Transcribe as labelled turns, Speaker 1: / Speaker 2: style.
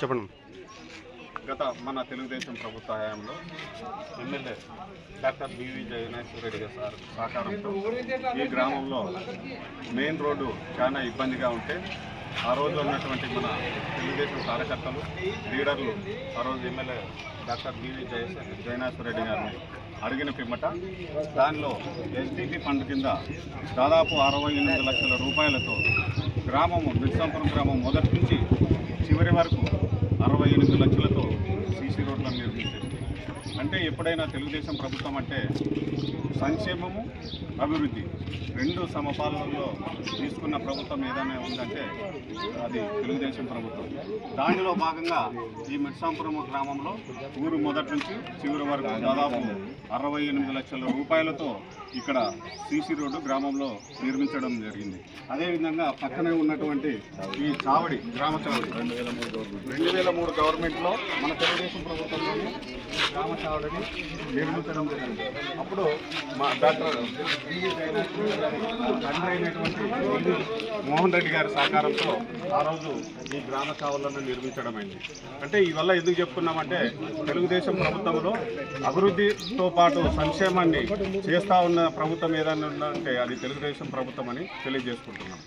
Speaker 1: చెప్పండి.
Speaker 2: గత మన తెలుగుదేశం ప్రభుత్వ హయాంలో MLA doctor B V Jaganeshwara Reddy garu sir సహకారంతో ఈ గ్రామంలో మెయిన్ రోడ్డు చాలా ఇబ్బందిగా ఉంటే ఆ రోజు ఉన్నటువంటి మన తెలుగుదేశం కార్యకర్తలు లీడర్లు ఆ రోజు MLA doctor BV Jaya Jaganeshwara Reddy గారిని అడిగిన పిమ్మట దానిలో ఎస్టీపీ ఫండ్ కింద దాదాపు అరవై ఎనిమిది లక్షల రూపాయలతో గ్రామము విశ్వంపురం గ్రామం మొదటి నుంచి చివరి వరకు అరవై ఎనిమిది లక్షలతో సీసీ రోడ్లను నిర్మించారు. అంటే ఎప్పుడైనా తెలుగుదేశం ప్రభుత్వం అంటే సంక్షేమము అభివృద్ధి రెండు సమపాలనలో తీసుకున్న ప్రభుత్వం ఏదైనా ఉందంటే అది తెలుగుదేశం ప్రభుత్వం. దానిలో భాగంగా ఈ మిర్సాంపురం గ్రామంలో ఊరు మొదటి నుంచి చివరి వరకు దాదాపు అరవై ఎనిమిది లక్షల రూపాయలతో ఇక్కడ సీసీ రోడ్డు గ్రామంలో నిర్మించడం జరిగింది. అదేవిధంగా పక్కనే ఉన్నటువంటి ఈ చావడి గ్రామ చావడి. రెండు వేల మూడు రెండు వేల మూడు గవర్నమెంట్లో మన తెలుగుదేశం ప్రభుత్వంలోనే గ్రామ నిర్మించడం జరిగింది. అప్పుడు మా డాక్టర్ తండ్రి అయినటువంటి మోహన్ రెడ్డి గారి సహకారంతో ఆ రోజు ఈ గ్రామ చావులను నిర్మించడం అయింది. అంటే ఇవల్ల ఎందుకు చెప్తున్నామంటే తెలుగుదేశం ప్రభుత్వంలో అభివృద్ధితో పాటు సంక్షేమాన్ని చేస్తా ఉన్న ప్రభుత్వం ఏదైనా ఉందంటే అది తెలుగుదేశం ప్రభుత్వం అని తెలియజేసుకుంటున్నాం.